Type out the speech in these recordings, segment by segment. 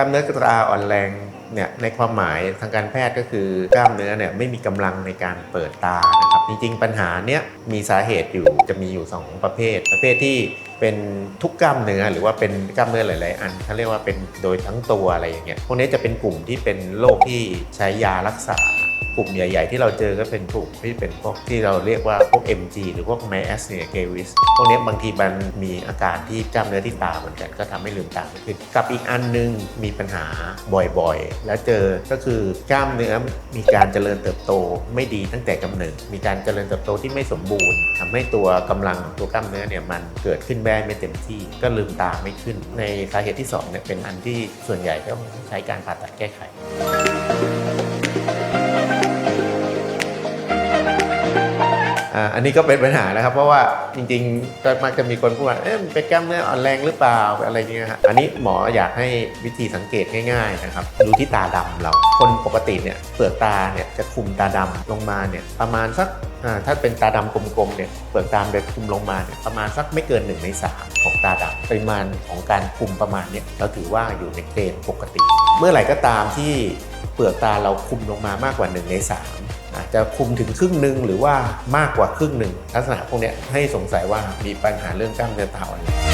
ล้ามเนื้อกระตาอ่อนแรงเนี่ยในความหมายทางการแพทย์ก็คือกล้ามเนื้อเนี่ยไม่มีกำลังในการเปิดตานะครับจริงๆ ปัญหาเนี้ยมีสาเหตุอยู่จะมีอยู่ 2 ประเภท ประเภทที่เป็นทุกกล้ามเนื้อหรือว่าเป็นกล้ามเนื้อหลาย ๆ อันเขาเรียกว่าเป็นโดยทั้งตัวอะไรอย่างเงี้ยพวกนี้จะเป็นกลุ่มที่เป็นโรคที่ใช้ยารักษา ลุ่มใหญ่ ๆ ที่เราเจอก็เป็นกลุ่มที่เป็นพวกที่เราเรียกว่าพวก MG หรือพวก myasthenia gravis พวกนี้บางทีมันมีอาการที่กล้ามเนื้อที่ตาเหมือนกันก็ทำให้ลืมตาไม่ขึ้นกับอีกอันนึงมีปัญหาบ่อยๆ แล้วเจอก็คือกล้ามเนื้อมีการเจริญเติบโตไม่ดีตั้งแต่กำเนิดมีการเจริญเติบโตที่ไม่สมบูรณ์ทำให้ตัวกำลังของตัวกล้ามเนื้อเนี่ยมันเกิดขึ้นได้ไม่เต็มที่ก็ลืมตาไม่ขึ้น ในสาเหตุที่สองเนี่ยเป็นอันที่ส่วนใหญ่ต้องใช้การผ่าตัดแก้ไข อันนี้ก็เป็นปัญหานะครับ เพราะว่าจริงๆก็มักจะมีคนพูดว่าเอ๊ะเป็นกล้ามเนื้ออ่อนแรงหรือเปล่าอะไรเงี้ยฮะอันนี้หมออยากให้วิธีสังเกตง่ายๆนะครับดูที่ตาดำเรา คนปกติเนี่ยเปลือกตาเนี่ยจะคุมตาดำลงมาเนี่ยประมาณสักถ้าเป็นตาดำกลมๆเนี่ยเปลือกตาจะคุมลงมาเนี่ยประมาณสักไม่เกิน1ใน3ของตาดำปริมาณของการคุมประมาณเนี่ยเราถือว่าอยู่ในเกณฑ์ปกติ เมื่อไหร่ก็ตามที่เปลือกตาเราคุมลงมามากกว่า1ใน3 อาจจะคุมถึงครึ่งหนึ่งหรือว่ามากกว่าครึ่งหนึ่งลักษณะพวกนี้ให้สงสัยว่ามีปัญหาเรื่องกล้ามเนื้อตาอ่อนแรง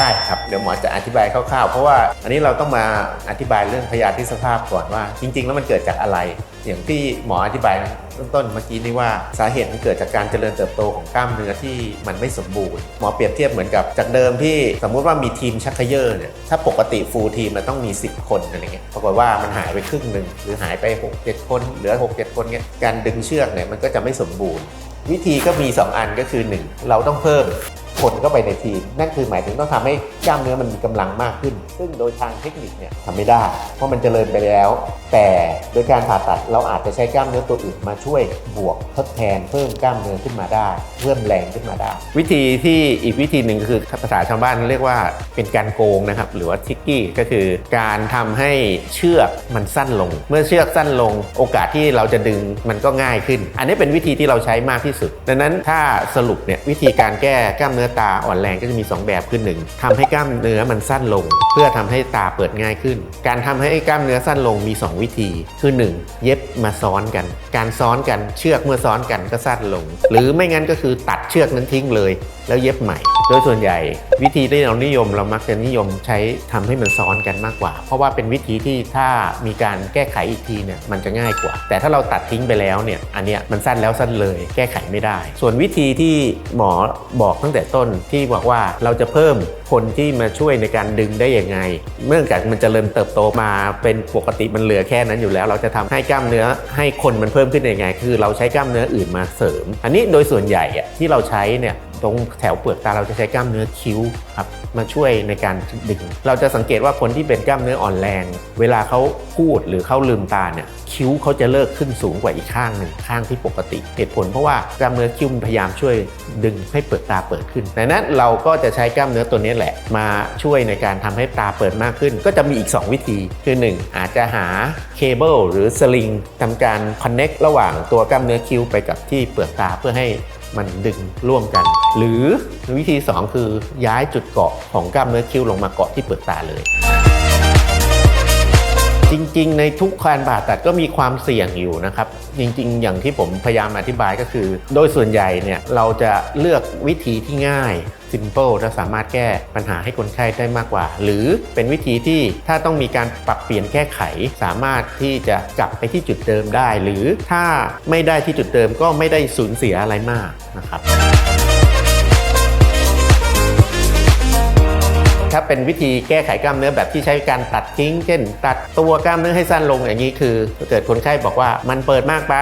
ได้ครับเดี๋ยวหมอจะอธิบายคร่าวๆ เพราะว่าอันนี้เราต้องมาอธิบายเรื่องพยาธิสภาพก่อนว่า จริง ๆ แล้วมันเกิดจากอะไร อย่างที่หมออธิบายเริ่มต้นเมื่อกี้นี่ว่าสาเหตุมันเกิดจากการเจริญเติบโตของกล้ามเนื้อที่มันไม่สมบูรณ์หมอเปรียบเทียบเหมือนกับจากเดิมที่สมมุติว่ามีทีมชักเขยอร์เนี่ยถ้าปกติฟูลทีมมันต้องมี 10 คนอะไรเงี้ยปรากฏว่ามันหายไปครึ่งหนึ่งหรือหายไป 6 7 คนเหลือ 6 7 คนเงี้ยการดึงเชือกเนี่ยมันก็จะไม่สมบูรณ์ วิธีก็มี 2 อันก็คือ 1 เราต้องเพิ่ม คนเข้าไปในทีม นั่นคือหมายถึงต้องทำให้กล้ามเนื้อมันมีกำลังมากขึ้น ซึ่งโดยทางเทคนิคเนี่ยทำไม่ได้ เพราะมันเจริญไปแล้ว แต่โดยการผ่าตัดเราอาจจะใช้กล้ามเนื้อตัวอื่นมาช่วยบวกทดแทนเพิ่มกล้ามเนื้อขึ้นมาได้ เพิ่มแรงขึ้นมาได้ วิธีที่อีกวิธีหนึ่งก็คือภาษาชาวบ้านเรียกว่าเป็นการโกงนะครับหรือว่าทิกกี้ก็คือการทำให้เชือกมันสั้นลง เมื่อเชือกสั้นลง โอกาสที่เราจะดึงมันก็ง่ายขึ้น อันนี้เป็นวิธีที่เราใช้มากที่สุด ดังนั้นถ้าสรุปเนี่ยวิธีการแก้กล้ามเนื้อตาอ่อนแรงก็จะมี 2 แบบคือหนึ่งทำให้กล้ามเนื้อมันสั้นลง เพื่อทำให้ตาเปิดง่ายขึ้น การทำให้กล้ามเนื้อสั้นลงมี 2 วิธี คือ 1 เย็บมาซ้อนกัน การซ้อนกันเชือกเมื่อซ้อนกันก็สั้นลง หรือไม่งั้นก็คือตัดเชือกนั้นทิ้งเลย แล้วเย็บใหม่ ดยส่วนใหญ่วิธีที่เรานิยมเรามักจะนิยมใช้ทำให้มันซ้อนกันมากกว่า เพราะว่าเป็นวิธีที่ถ้ามีการแก้ไขอีกทีเนี่ยมันจะง่ายกว่า แต่ถ้าเราตัดทิ้งไปแล้วเนี่ยอันเนี้ยมันสั้นแล้วสั้นเลยแก้ไขไม่ได้ ส่วนวิธีที่หมอบอกตั้งแต่ต้นที่บอกว่าเราจะเพิ่มคนที่มาช่วยในการดึงได้ยังไง เนื่องจากมันจเจริญเติบโตมาเป็นปกติมันเหลือแค่นั้นอยู่แล้ว เราจะทำให้กล้ามเนื้อให้คนมันเพิ่มขึ้นได้ยังไง คือเราใช้กล้ามเนื้ออื่นมาเสริม อันนี้โดยส่วนใหญ่ที่เราใช้เนี่ย ตรงแถวเปลือกตาเราจะใช้กล้ามเนื้อคิ้วครับมาช่วยในการดึง เราจะสังเกตว่าคนที่เป็นกล้ามเนื้ออ่อนแรง เวลาเขาพูดหรือเขาลืมตาเนี่ยคิ้วเขาจะเลิกขึ้นสูงกว่าอีกข้างหนึ่งข้างที่ปกติ เหตุผลเพราะว่ากล้ามเนื้อคิ้วมันพยายามช่วยดึงให้เปลือกตาเปิดขึ้นดังนั้นเราก็จะใช้กล้ามเนื้อตัวนี้แหละ มาช่วยในการทำให้ตาเปิดมากขึ้น ก็จะมีอีก 2 วิธีคือ 1 อาจจะหาเคเบิลหรือสลิงทำการคอนเน็กระหว่างตัวกล้ามเนื้อคิ้วไปกับที่เปลือกตาเพื่อให้ มันดึงร่วมกัน หรือวิธี 2 คือย้ายจุดเกาะของกล้ามเนื้อคิ้วลงมาเกาะที่เปลือกตาเลย จริงๆ ในทุกการผ่าตัดก็มีความเสี่ยงอยู่นะครับ จริงๆ อย่างที่ผมพยายามอธิบายก็คือ โดยส่วนใหญ่เนี่ยเราจะเลือกวิธีที่ง่าย simple และสามารถแก้ปัญหาให้คนไข้ได้มากกว่า หรือเป็นวิธีที่ถ้าต้องมีการปรับ ปลี่ยนแก้ไข สามารถที่จะกลับไปที่จุดเดิมได้ หรือถ้าไม่ได้ที่จุดเดิมก็ไม่ได้สูญเสียอะไรมากนะครับถ้าเป็นวิธีแก้ไขกล้ามเนื้อแบบที่ใช้การตัดทิ้ง เช่น ตัด ตัวกล้ามเนื้อให้สั้นลงอย่างนี้คือถ้าเกิดคนไข้บอกว่ามันเปิดมากไป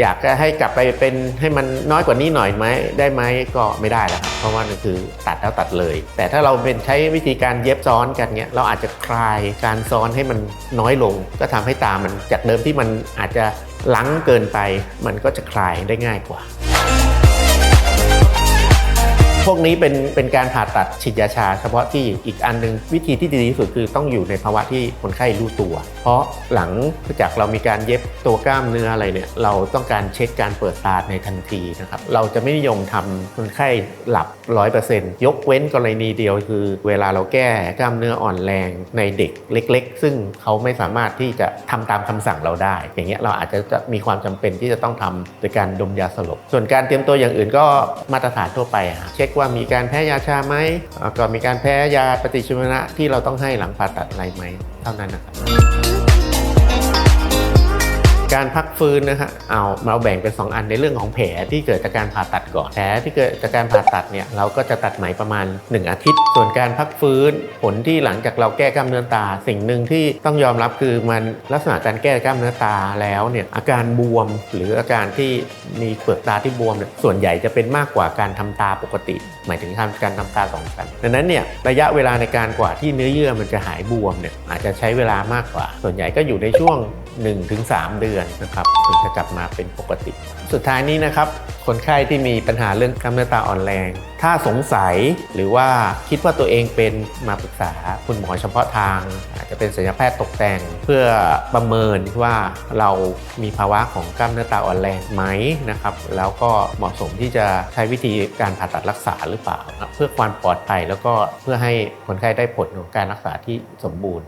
อยากจะให้กลับไปเป็นให้มันน้อยกว่านี้หน่อยไหมได้ไหมก็ไม่ได้แล้วครับเพราะว่านั่นคือตัดแล้วตัดเลย แต่ถ้าเราเป็นใช้วิธีการเย็บซ้อนกันเนี้ยเราอาจจะคลายการซ้อนให้มันน้อยลง ก็ทำให้ตามันจากเดิมที่มันอาจจะลังเกินไป มันก็จะคลายได้ง่ายกว่า พวกนี้เป็นเป็นการผ่าตัดฉีดยาชา เฉพาะที่อีกอันหนึงวิธีที่ดีที่สุดคือต้องอยู่ในภาวะที่คนไข้รู้ตัว เพราะหลังจากเรามีการเย็บตัวกล้ามเนื้ออะไรเนี่ยเราต้องการเช็คการเปิดตาในทันทีนะครับเราจะไม่นิยมทำคนไข้หลับ 100%ยกเว้นกรณีเดียวคือ เวลาเราแก้กล้ามเนื้ออ่อนแรงในเด็กเล็ก ๆ ซึ่งเขาไม่สามารถที่จะทำตามคำสั่งเราได้ อย่างเงี้ยเราอาจจะจะมีความจำเป็นที่จะต้องทำโดยการดมยาสลบ ส่วนการเตรียมตัวอย่างอื่นก็มาตรฐานทั่วไปเช็คว่ามีการแพ้ยาชาไหมก่อนมีการแพ้ยาปฏิชีวนะที่เราต้องให้หลังผ่าตัดอะไรไหมเท่านั้นนะครับ การพักฟื้นนะฮะเอาเราแบ่งเป็น 2 อันในเรื่องของแผลที่เกิดจากการผ่าตัดก่อนแผลที่เกิดจากการผ่าตัดเนี่ยเราก็จะตัดไหมประมาณ 1 อาทิตย์ ส่วนการพักฟื้นผลที่หลังจากเราแก้กล้ามเนื้อตา สิ่งหนึ่งที่ต้องยอมรับคือมันลักษณะการแก้กล้ามเนื้อตาแล้วเนี่ยอาการบวมหรืออาการที่มีเปลือกตาที่บวมเนี่ยส่วนใหญ่จะเป็นมากกว่าการทำตาปกติ หมายถึงการทำตาสองชั้นดังนั้นเนี่ยระยะเวลาในการกว่าที่เนื้อเยื่อมันจะหายบวมเนี่ยอาจจะใช้เวลามากกว่า ส่วนใหญ่ก็อยู่ในช่วง 1-3 เดือนนะครับถึงจะกลับมาเป็นปกติ สุดท้ายนี้นะครับ คนไข้ที่มีปัญหาเรื่องกล้ามเนื้อตาอ่อนแรง ถ้าสงสัยหรือว่าคิดว่าตัวเองเป็นมาปรึกษาคุณหมอเฉพาะทาง อาจจะเป็นศัลยแพทย์ตกแต่ง เพื่อประเมินว่าเรามีภาวะของกล้ามเนื้อตาอ่อนแรงไหมนะครับแล้วก็เหมาะสมที่จะใช้วิธีการผ่าตัดรักษาหรือเปล่า เพื่อความปลอดภัยแล้วก็เพื่อให้คนไข้ได้ผลของการรักษาที่สมบูรณ์